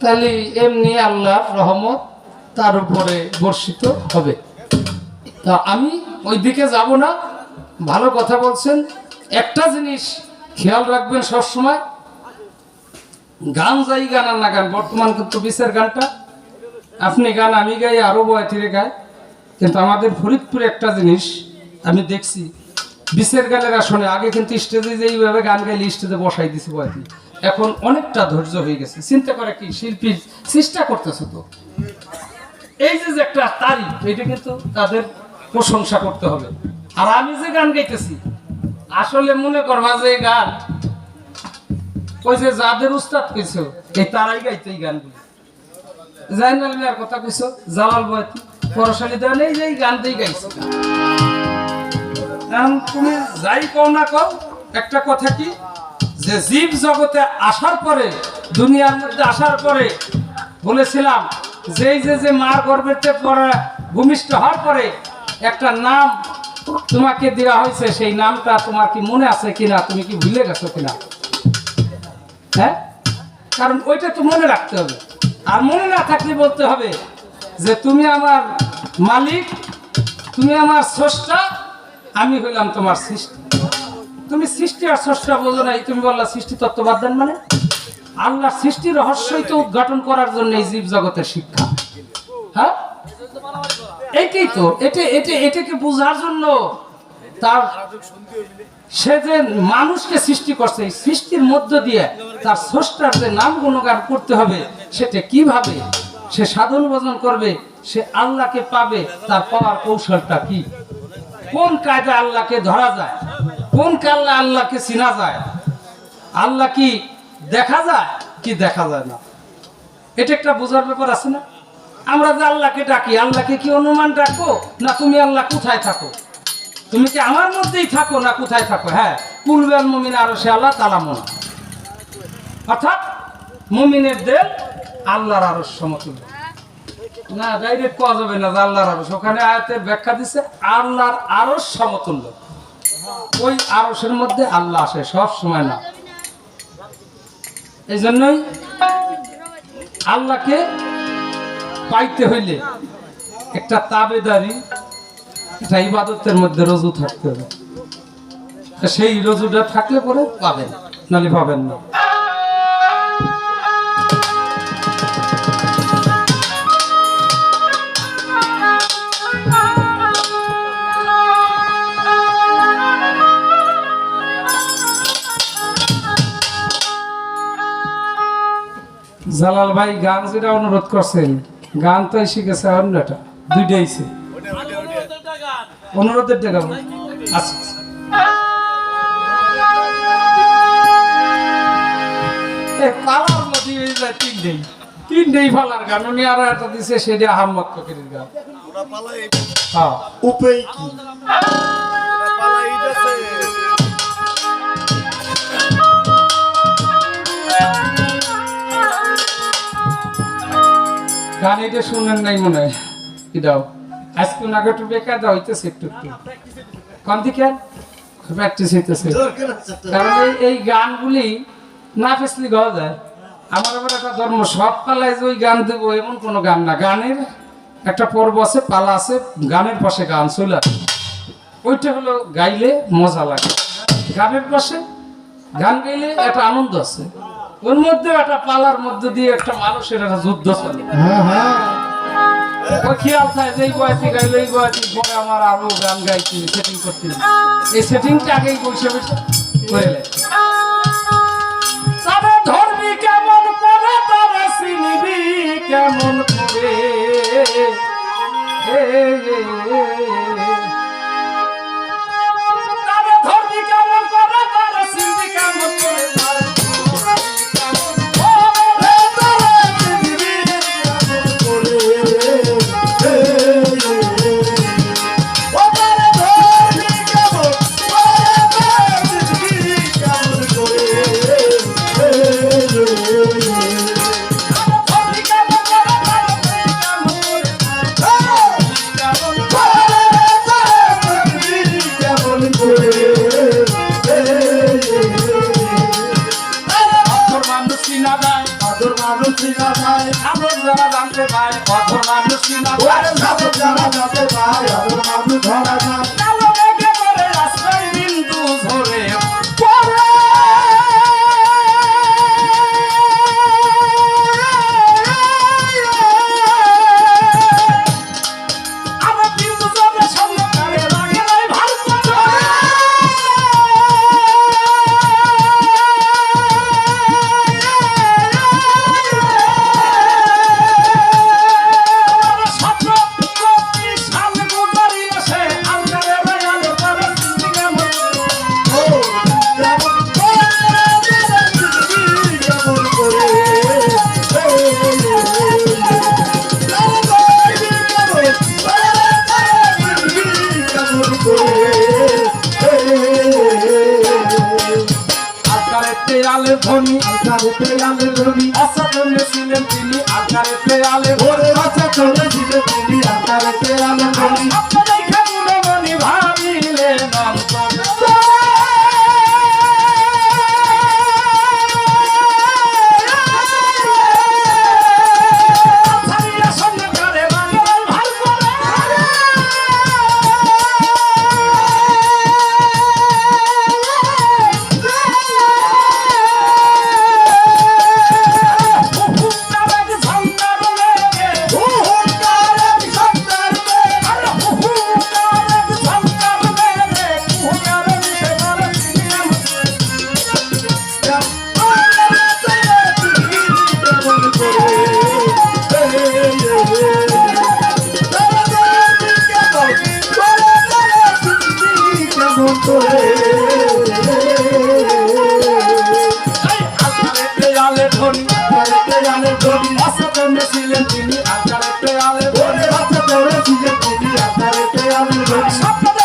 তাহলে এমনি আল্লাহর রহমত তার উপরে বর্ষিত হবে। তা আমি ওই দিকে যাব না। ভালো কথা বলছেন। একটা জিনিস খেয়াল রাখবেন সবসময়, গান যাই গান আর না গান, বর্তমান কিন্তু বিশের গানটা। আপনি গান, আমি গাই, আরও বয়তিরে গায় কিন্তু আমাদের ফরিদপুরে একটা জিনিস আমি দেখছি বিশের গানের আসনে আগে কিন্তু স্টেজে যেইভাবে গান গাইলে স্টেজে বসাই দিছে বয়তি। এখন অনেকটা ধৈর্য হয়ে গেছে। চিন্তা করে কি শিল্পীর চেষ্টা করতেছে তো। এই যে একটা তারিখ এটা কিন্তু তাদের প্রশংসা করতে হবে। আর আমি যে গান গাইতেছি, আসলে মনে করবা যে গান, ওই যে যাদের উস্তাদ কইছো, এই তারাই গাইতো এই গানগুলো। জাইনাল মিয়ার কথা কইছো, জালাল বয়তি পরশালী দেওয়া নেই যে এই গান দিয়ে গাইছে। তুমি যাই কও না কও, একটা কথা কি যে জীব জগতে আসার পরে, দুনিয়ার মধ্যে আসার পরে বলেছিলাম যে যে যে মার গর্ভেতে পরে ভূমিষ্ঠ হওয়ার পরে একটা নাম তোমাকে দেওয়া হয়েছে, সেই নামটা তোমার কি মনে আছে কিনা, তুমি কি ভুলে গেছো কিনা? হ্যাঁ? কারণ ওইটা তো মনে রাখতে হবে। আর মনে না থাকলে বলতে হবে যে তুমি আমার মালিক, তুমি আমার স্রষ্টা, আমি হইলাম তোমার সৃষ্টি। তুমি সৃষ্টি আর স্রষ্টা বোঝো নাই, তুমি বললা সৃষ্টি তত্ত্ববাদ দেন মানে? আল্লাহ সৃষ্টি রহস্যই তো উদ্ঘাটন করার জন্য এই জীব জগতের শিক্ষা। হ্যাঁ? এটাই তো, এটা এটা, এটাকে বোঝার জন্য তার সে যে মানুষকে সৃষ্টি করছে, এই সৃষ্টির মধ্য দিয়ে তার স্রষ্টার যে নাম গুণগান করতে হবে, সেটা কীভাবে? সে সাধন ভোজন করবে, সে আল্লাহকে পাবে, তার পাওয়ার কৌশলটা কি? কোন কায়দা আল্লাহকে ধরা যায়? কোন কাল্লা আল্লাহকে চিনা যায়? আল্লাহ কি দেখা যায় কি দেখা যায় না? এটা একটা বোঝার ব্যাপার আছে না? আমরা যে আল্লাহকে ডাকি, আল্লাহকে কি অনুমান ডাকো না তুমি আল্লাহ কোথায় থাকো? তুমি কি আমার মধ্যেই থাকো না কোথায় থাকো? হ্যাঁ পূর্বের মমিন আরও সে আল্লাহ তালা মনা অর্থাৎ মমিনের দেল আল্লাহর আরও সমতুল্য। না ডাইরেক্ট পাওয়া যাবে না আল্লাহর আরস ওখানে আয়াতের ব্যাখ্যা দিছে, আল্লাহর আরস সমতুল্য। ওই আরসের মধ্যে আল্লাহ আসে, সব সময় না। এই জন্যই আল্লাহকে পাইতে হইলে একটা তাবেদারি, একটা ইবাদতের মধ্যে রজু থাকতে হবে। সেই রজুটা থাকলে পরে পাবেন নালে পাবেন না। জালাল ভাই গান যেটা অনুরোধ করছেন গান তো গেছে অন্যটা দুইটা এসে অনুরোধের টাকা আচ্ছা আচ্ছা। তিনটেই তিনটেই ফালার গান উনি আরও একটা দিছে সেটা আহম্মদ ফকিরের গান। হ্যাঁ। উপায় কি? গান এটা শুনেন নাই মনে হয়। কি দাও? আজকে নাগে একটু বেকার দাও হইতেছে একটু একটু। কোন দিকে? প্র্যাকটিস হইতেছে। কারণ এই- গানগুলি না ফেসলি গাওয়া যায়। আমার আবার একটা ধর্ম সব পালায় যে ওই গান দেবো এমন কোনো গান না। গানের একটা পর্ব আছে পালা আছে গানের পাশে গান চলে। ওইটা হলো গাইলে মজা লাগে। গানের পাশে গান গাইলে একটা আনন্দ আছে। ওর মধ্যে একটা পালার মধ্যে দিয়ে একটা মানুষের একটা যুদ্ধ চলে হ্যাঁ হ্যাঁ ওই খেয়াল থাকে যে এই বয়সে গাইলে এই বয়সে পরে আমার আরও গান গাইছি সেটিং করছি এই সেটিংটা আগেই বসে বসে করে লে তবে ধরবি কেমন করে তবে চিনবি কেমন করে জানতে পায় কত মানুষ জানা জানতে পায় মানুষ ধরা যায়। অসাধারণ ছিলেন তিনি আলগারে আলের আপনাদের অসাধারণ ছিলেন তিনি আলগারে আলের ধ্বনি স্বপ্ন দেখে মনে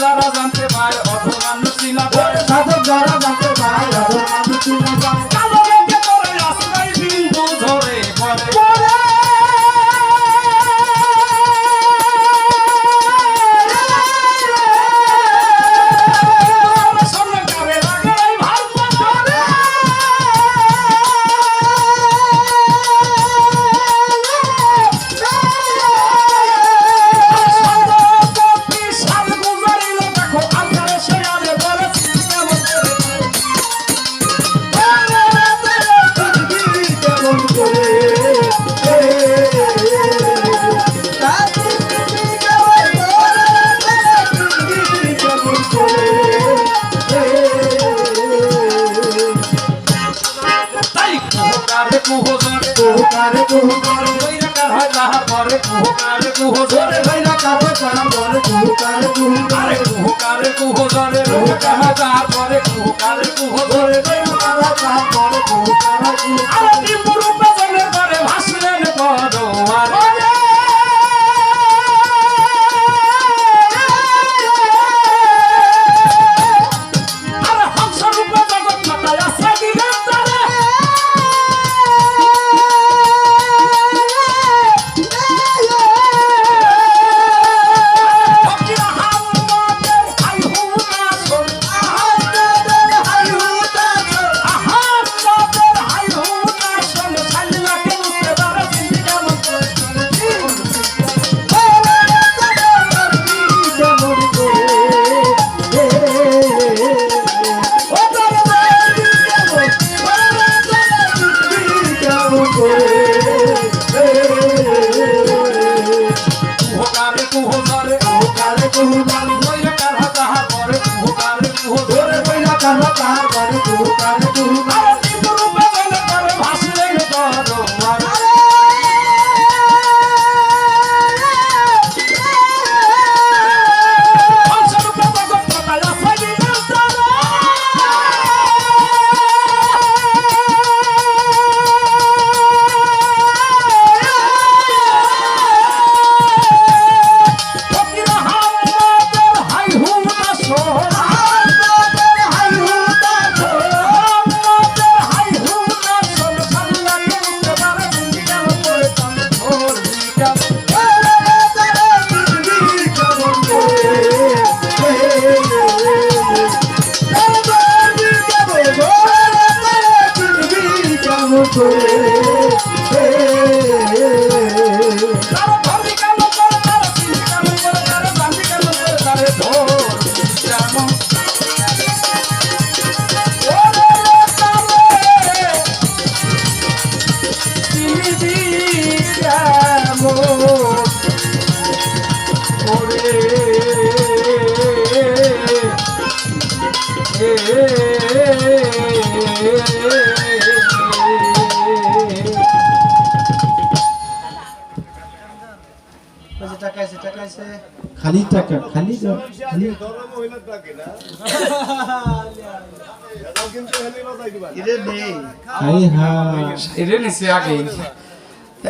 যারা জানতে পায় অধমানুষী না সাধক যারা জানতে পায় কালো মেঘে ধরে কুহুকারে কুহুকারে বৈরাকার হয় তাহার পরে কুহকারে কুহ ধরে ভাইরা কাছে কাম করে কুহুকারে কুহুকারে আরে কুহকারে কুহ ধরে বৈরাকার হয় তাহার পরে কুহকারে কুহ ধরে আরে ত্রিপুর পেছনে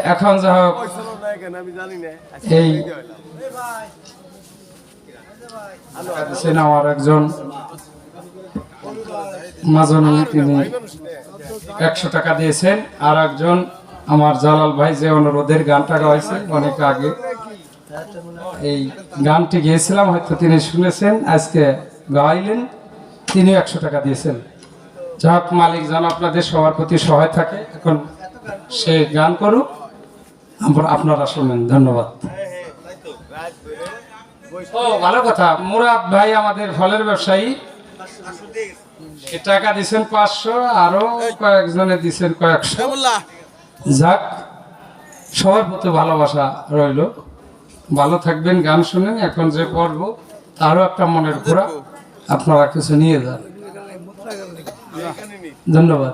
এখন যা হোক। এই। আমার একজন। মাজনী তিনি একশো টাকা দিয়েছেন। আর একজন আমার জালাল ভাই যে অনুরোধের গানটা গাইছে অনেক আগে। এই গানটি গিয়েছিলাম হয়তো তিনি শুনেছেন আজকে গাইলেন তিনি একশো টাকা দিয়েছেন। যাক মালিক যেন আপনাদের সবার প্রতি সহায় থাকে এখন সে গান করুক আমরা আপনারা শুনেন ধন্যবাদ। ও ভালো কথা মুরাদ ভাই আমাদের ফলের ব্যবসায়ী টাকা দিছেন পাঁচশো আরও কয়েকজনে দিচ্ছেন কয়েকশো। যাক সবার প্রতি ভালোবাসা রইল। ভালো থাকবেন, গান শুনেন। এখন যে পর্ব, তারও একটা মনের ঘোরা আপনারা কিছু নিয়ে যান। ধন্যবাদ।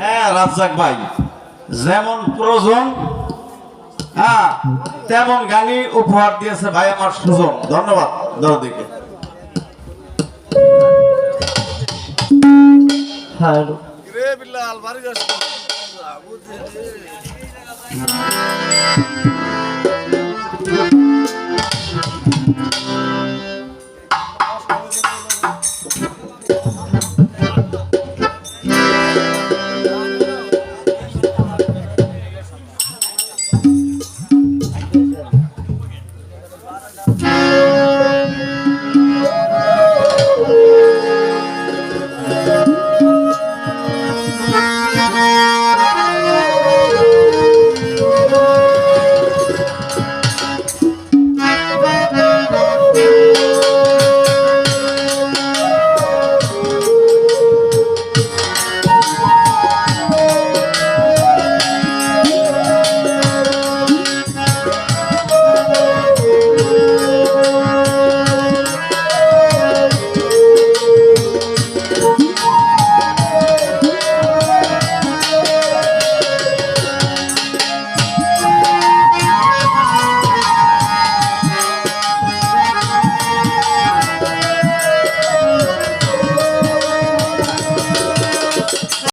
হ্যাঁ রাজ্জাক ভাই, যেমন প্রয়োজন হ্যাঁ তেমন গানই উপহার দিয়েছে ভাই আমার সুজন। ধন্যবাদ, দরদিকে। হ্যালো হ্যাঁ